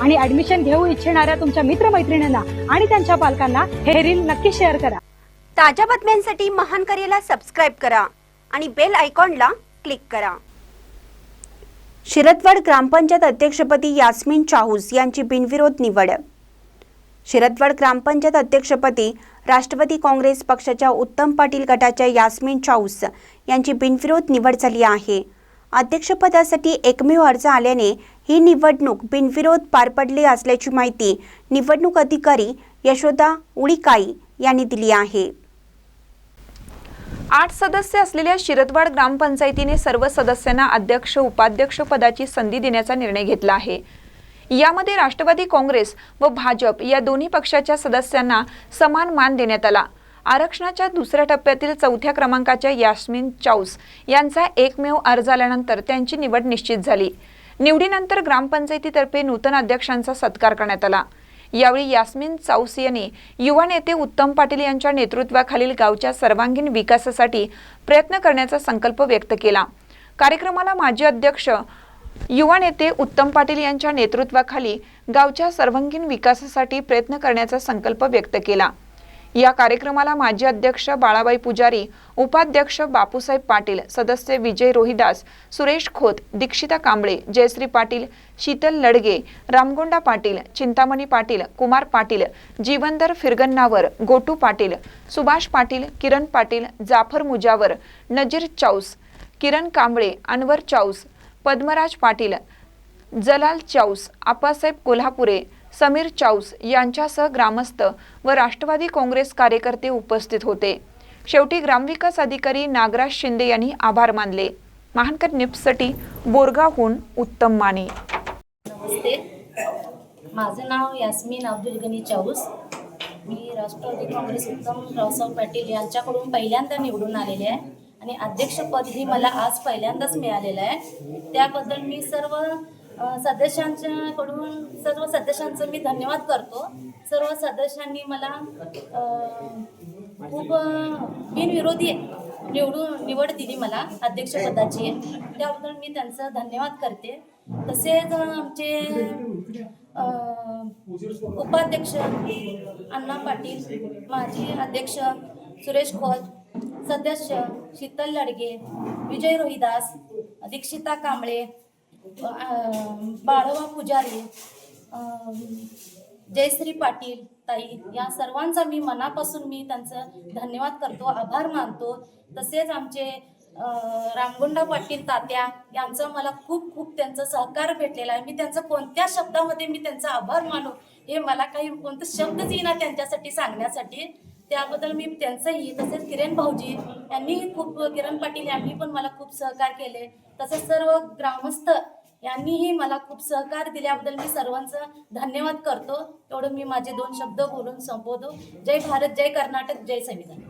आणि ऍडमिशन घेऊ इच्छिणाऱ्या तुमच्या मित्रमैत्रिणींना आणि त्यांच्या पालकांना हे रील नक्की शेअर करा. ताज्या बातम्यांसाठी महान करेला सबस्क्राईब करा आणि बेल आयकॉनला क्लिक करा. शिरदवाड ग्रामपंचायत अध्यक्षपदी यास्मिन चाहूस यांची बिनविरोध निवड. शिरदवाड ग्रामपंचायत अध्यक्षपदी राष्ट्रवादी काँग्रेस पक्षाच्या उत्तम पाटील गटाच्या यास्मिन चाऊस यांची बिनविरोध निवड झाली आहे. अध्यक्षपदासाठी एकमेव अर्ज आल्याने ही निवडणूक बिनविरोध पार पडली असल्याची माहिती निवडणूक अधिकारी यशोदा उळीकाई यांनी दिली आहे. आठ सदस्य असलेल्या शिरदवाड ग्रामपंचायतीने सर्व सदस्यांना अध्यक्ष उपाध्यक्ष पदाची संधी देण्याचा निर्णय घेतला आहे. यामध्ये राष्ट्रवादी काँग्रेस व भाजप या दोन्ही पक्षाच्या सदस्यांना समान मान देण्यात आला. आरक्षणाच्या दुसऱ्या टप्प्यातील चौथ्या क्रमांकाच्या यास्मिन चाऊस यांचा एकमेव अर्ज आल्यानंतर त्यांची निवड निश्चित झाली. निवडीनंतर ग्रामपंचायतीतर्फे नूतन अध्यक्षांचा सत्कार करण्यात आला. यावेळी यास्मिन चाऊस यांनी युवा नेते उत्तम पाटील यांच्या नेतृत्वाखालील गावच्या सर्वांगीण विकासासाठी प्रयत्न करण्याचा संकल्प व्यक्त केला. कार्यक्रमाला माजी अध्यक्ष युवा नेते उत्तम पाटील यांच्या नेतृत्वाखाली गावच्या सर्वांगीण विकासासाठी प्रयत्न करण्याचा संकल्प व्यक्त केला. या कार्यक्रमाला माजी अध्यक्ष बाळाबाई पुजारी उपाध्यक्ष बापूसाहेब पाटील सदस्य विजय रोहिदास सुरेश खोत दीक्षिता कांबळे जयश्री पाटील शीतल लडगे रामगोंडा पाटील चिंतामणी पाटील कुमार पाटील जीवनदर फिरगन्नावर गोटू पाटील सुभाष पाटील किरण पाटील जाफर मुजावर नजीर चाऊस किरण कांबळे अनवर चाऊस पद्मराज पाटील जलाल चाऊस आप्पासाहेब कोल्हापुरे समीर चाऊस यांच्यासह ग्रामस्थ व राष्ट्रवादी काँग्रेस कार्यकर्ते उपस्थित होते. शेवटी ग्रामविकास अधिकारी नागराज शिंदे यांनी आभार मानले. महानकर निप्ससाठी बोरगावहून उत्तम माने. नमस्ते. माझं नाव यास्मीन अब्दुल गनी चाऊस. मी राष्ट्रवादी काँग्रेस उत्तम रावसाहेब पाटील यांच्याकडून पहिल्यांदा निवडून आलेले आहे आणि अध्यक्षपद ही मला आज पहिल्यांदाच मिळालेलं आहे. त्याबद्दल मी सर्व सदस्यांच्याकडून सर्व सदस्यांचं मी धन्यवाद करतो. सर्व सदस्यांनी मला खूप बिनविरोधी निवडून निवड दिली मला अध्यक्षपदाची त्याबद्दल मी त्यांचं धन्यवाद करते. तसेच आमचे उपाध्यक्ष अण्णा पाटील माजी अध्यक्ष सुरेश खोत सदस्य शीतल लडगे विजय रोहिदास दीक्षिता कांबळे बाळवा पुजारी जयश्री पाटील ताई या सर्वांचा मी मनापासून मी त्यांचं धन्यवाद करतो आभार मानतो. तसेच आमचे रामगुंडा पाटील तात्या यांचं मला खूप खूप त्यांचं सहकार भेटलेला आहे. मी त्यांचं कोणत्या शब्दामध्ये मी त्यांचा आभार मानू हे मला काही कोणतं शब्दच येईना त्यांच्यासाठी सांगण्यासाठी. त्याबद्दल मी त्यांचंही तसेच किरण भाऊजी यांनीही खूप किरण पाटील यांनी पण मला खूप सहकार केले. तसेच सर्व ग्रामस्थ यांनीही मला खूप सहकार दिल्याबद्दल मी सर्वांचं धन्यवाद करतो. तेवढं मी माझे दोन शब्द बोलून संपवतो. जय भारत जय कर्नाटक जय संविधान.